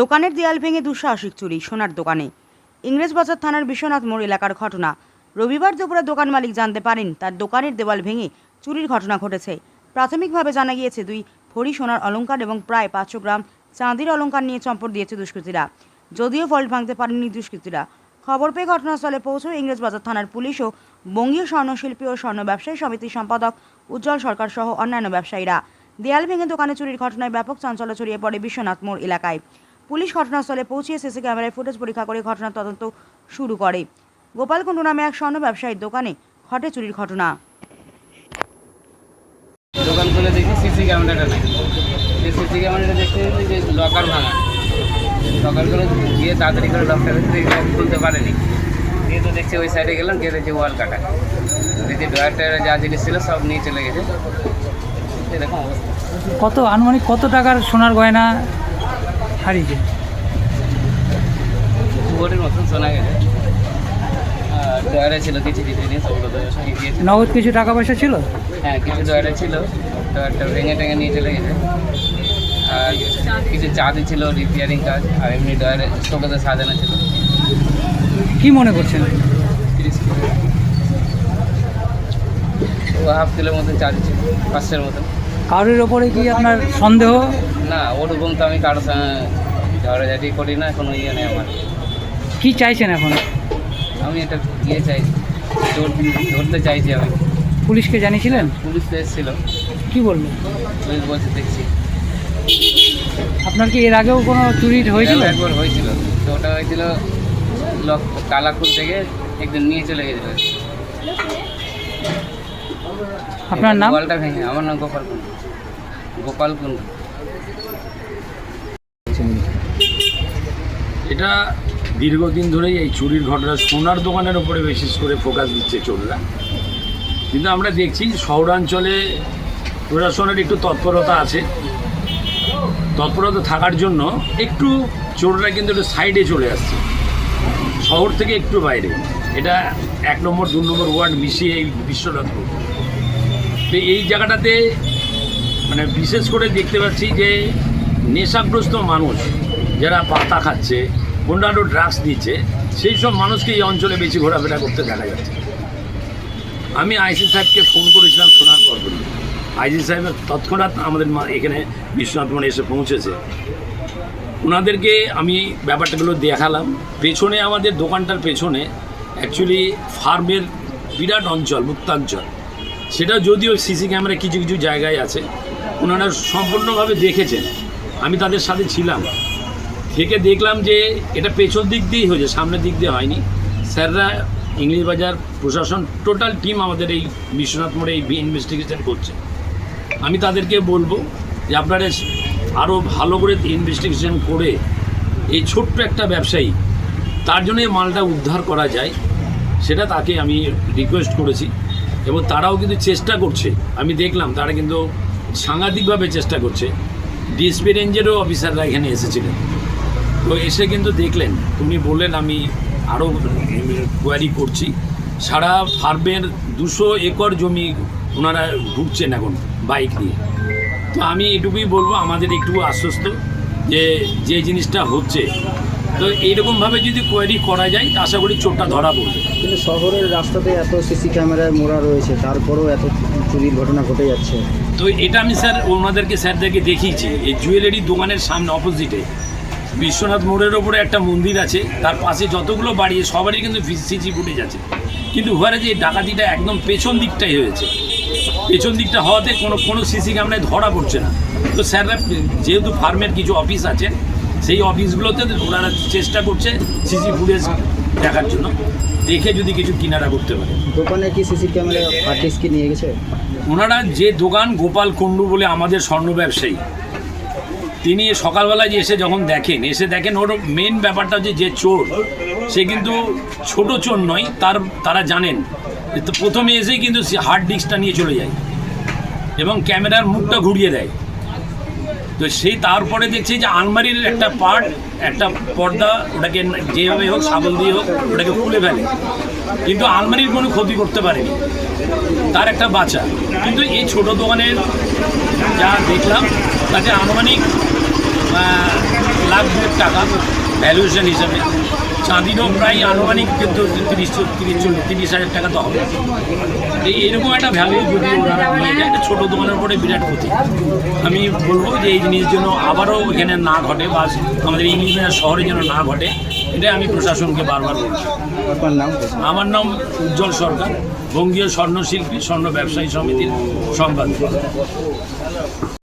দোকানের দেয়াল ভেঙে দুঃসাহসিক চুরি সোনার দোকানে। ইংরেজবাজার থানার বিশ্বনাথ মোড় এলাকার ঘটনা। রবিবার দুপুরে দোকান মালিক জানতে পারেন, তার দোকানের দেওয়াল ভেঙে চুরির ঘটনা ঘটেছে। প্রাথমিকভাবে জানা গিয়েছে, দুই ভরি সোনার অলঙ্কার এবং প্রায় পাঁচশো গ্রাম চাঁদির অলংকার নিয়ে চম্পট দিয়েছে দুষ্কৃতীরা। যদিও ফল্ট ভাঙতে পারেননি দুষ্কৃতীরা। খবর পেয়ে ঘটনাস্থলে পৌঁছয় ইংরেজবাজার থানার পুলিশ ও বঙ্গীয় স্বর্ণশিল্পী ও স্বর্ণ ব্যবসায়ী সমিতির সম্পাদক উজ্জ্বল সরকার সহ অন্যান্য ব্যবসায়ীরা। দেয়াল ভেঙে দোকানে চুরির ঘটনায় ব্যাপক চাঞ্চল্য ছড়িয়ে পড়ে বিশ্বনাথ মোড় এলাকায়। পুলিশ ঘটনাস্থলে পৌঁছিয়ে সিসি ক্যামেরায় ফুটেজ পরীক্ষা করে ঘটনার তদন্ত শুরু করে। গোপালকুণ্ড নামে এক স্বর্ণ ব্যবসায়ীর দোকানে ঘটে চুরির ঘটনা। দোকান খুলে দেখি সিসি ক্যামেরাটা নেই। সিসি ক্যামেরাটা দেখতে যে লকার ভাঙা। লকার করে গিয়ে তাড়াতাড়ি করে লকটা দেখতে খুলতে পারেনি। দিয়ে তো দেখছি ওই সাইডে গেলাম গিয়ে দেখছি ওয়াল কাটা। দেখছি ড্রয়ার টয়ারে যা জিনিস ছিল সব নিয়ে চলে গেছে। এরকম অবস্থা। কত আনুমানিক কত টাকার সোনার গয়না? ভোটের মতন শোনা গেছে ছিল কিছু কিছু জিনিস ওগুলো তো নিয়ে গিয়েছে নগদ কিছু টাকা পয়সা ছিল? হ্যাঁ কিছু ডয়ারে ছিল। ডয়ারটা ভেঙে টেঙে নিয়ে চলে গেছে। আর কিছু চাঁদি ছিল রিপেয়ারিং কাজ আর এমনি ডয়ারে শোকেতে সাজানো ছিল। কি মনে করছেন? ও হাফ কিলোর মতো চাঁদি ছিল পাঁচশোর মতো কারোর ওপরে কি আপনার সন্দেহ? না ওরকম তো আমি কারোর সঙ্গে ঝড়াঝাটি করি না কোনো ইয়ে নেই আমার। কি চাইছেন এখন? আমি এটা ইয়ে চাই ধর- ধরতে চাইছি আমি। পুলিশকে জানিয়েছিলেন? পুলিশ তো এসেছিল। কি বলল পুলিশ বলছে দেখছি। আপনার কি এর আগেও কোনো চুরি হয়েছিল? একবার হয়েছিল। তো ওটা হয়েছিল লক কালাকুল থেকে একদিন নিয়ে চলে গেছিল। আপনার নাম? ওয়ালটা ভেঙে আমার নাম গোপাল কুন্ডু। গোপাল কুন্ডু। এটা দীর্ঘদিন ধরেই এই চুরির ঘটনা সোনার দোকানের উপরে বিশেষ করে ফোকাস দিচ্ছে চোররা। কিন্তু আমরা দেখছি শহরাঞ্চলে প্রশাসনের একটু তৎপরতা আছে। তৎপরতা থাকার জন্য একটু চোররা কিন্তু একটু সাইডে চলে আসছে। শহর থেকে একটু বাইরে। এটা এক নম্বর, দু নম্বর ওয়ার্ড মিশিয়ে এই বিশ্বনাথ তো এই জায়গাটাতে মানে বিশেষ করে দেখতে পাচ্ছি যে নেশাগ্রস্ত মানুষ যারা পাতা খাচ্ছে, অন্যান্য ড্রাগস দিচ্ছে, সেই সব মানুষকে এই অঞ্চলে বেশি ঘোরাফেরা করতে দেখা যাচ্ছে। আমি আইসি সাহেবকে ফোন করেছিলাম, শোনার পর আইসি সাহেব, তৎক্ষণাৎ আমাদের এখানে বিশ্বনাথ মনে এসে পৌঁছেছে। ওনাদেরকে আমি ব্যাপারটাগুলো দেখালাম। পেছনে আমাদের দোকানটার পেছনে অ্যাকচুয়ালি ফার্মের বিরাট অঞ্চল, মুক্তাঞ্চল। সেটা যদিও সিসি ক্যামেরা কিছু কিছু জায়গায় আছে ওনারা সম্পূর্ণভাবে দেখেছেন। আমি তাদের সাথে ছিলাম। থেকে দেখলাম যে এটা পেছন দিক দিয়েই হয়েছে, সামনের দিক দিয়ে হয়নি। স্যাররা ইংলিশ বাজার প্রশাসন টোটাল টিম আমাদের এই বিশ্বনাথ মোড়ে এই ইনভেস্টিগেশন করছে। আমি তাদেরকে বলব যে আপনারা আরও ভালো করে ইনভেস্টিগেশন করে এই ছোট্ট একটা ব্যবসায়ী, তার জন্য মালটা উদ্ধার করা যায়। সেটা তাকে আমি রিকোয়েস্ট করেছি এবং তারাও কিন্তু চেষ্টা করছে। আমি দেখলাম তারা কিন্তু সাংঘাতিকভাবে চেষ্টা করছে। ডিএসপি রেঞ্জেরও অফিসাররা এখানে এসেছিলেন। তো এসে কিন্তু দেখলেন, উনি বললেন, আমি আরও কোয়ারি করছি। সারা ফার্মের দুশো একর জমি ওনারা ঢুকছেন এখন বাইক নিয়ে। তো আমি এটুকুই বলব, আমাদের একটু আশ্বস্ত যে যে জিনিসটা হচ্ছে তো এইরকমভাবে যদি কোয়ারি করা যায় তা আশা করি চোরটা ধরা পড়বে। কিন্তু শহরের রাস্তাতে এত সিসি ক্যামেরায় মোড়া রয়েছে তারপরেও এত চুরির ঘটনা ঘটে যাচ্ছে। তো এটা আমি স্যার ওনাদেরকে স্যারদেরকে দেখিয়েছি। এই জুয়েলারি দোকানের সামনে অপোজিটে বিশ্বনাথ মোড়ের ওপরে একটা মন্দির আছে তার পাশে যতগুলো বাড়ি সবারই কিন্তু সিসি ফুটেজ আছে। কিন্তু ওখানে যে ডাকাতিটা একদম পেছন দিকটাই হয়েছে। পেছন দিকটা হওয়াতে কোনো কোনো সিসি ক্যামেরায় ধরা পড়ছে না। তো স্যাররা যেহেতু ফার্মের কিছু অফিস আছে সেই অফিসগুলোতে ওনারা চেষ্টা করছে সিসি ফুটেজ দেখার জন্য। দেখে যদি কিছু কিনারা করতে পারে। দোকানে কি সিসি ক্যামেরা আর্টিস্ট কি নিয়ে গেছে? ওনারা যে দোকান গোপাল কুণ্ডু বলে আমাদের স্বর্ণ ব্যবসায়ী তিনি সকালবেলায় যে এসে যখন দেখেন এসে দেখেন ওর মেন ব্যাপারটা হচ্ছে যে চোর সে কিন্তু ছোট চোর নয় তার তারা জানেন। তো প্রথমে এসেই কিন্তু হার্ড ডিস্কটা নিয়ে চলে যায় এবং ক্যামেরার মুখটা ঘুরিয়ে দেয়। তো সেই তারপরে দেখছি যে আলমারির একটা পার্ট একটা পর্দা, ওটাকে যেভাবে হোক সাবল দিয়ে হোক, ওটাকে খুলে ফেলে। কিন্তু আলমারির কোনো ক্ষতি করতে পারেনি। তার একটা বাচ্চা কিন্তু এই ছোট দোকানের যা দেখলাম, তাতে আনুমানিক লাখ টাকা ভ্যালুয়েশন হিসাবে চাঁদিরও প্রায় আনুমানিক কিন্তু তিরিশ তিরিশ চল্লিশ তিরিশ হাজার টাকা তো হবে। এই এরকম একটা ভ্যালু যদি ওনারা নিয়ে যায় এটা ছোটো দোকানের পরে বিরাট ক্ষতি। আমি বলব যে এই জিনিস যেন আবারও এখানে না ঘটে বা আমাদের ইংলিশ শহরে যেন না ঘটে এটা আমি প্রশাসনকে বারবার বলছি। আমার নাম উজ্জ্বল সরকার বঙ্গীয় স্বর্ণশিল্পী স্বর্ণ ব্যবসায়ী সমিতির সম্পাদক।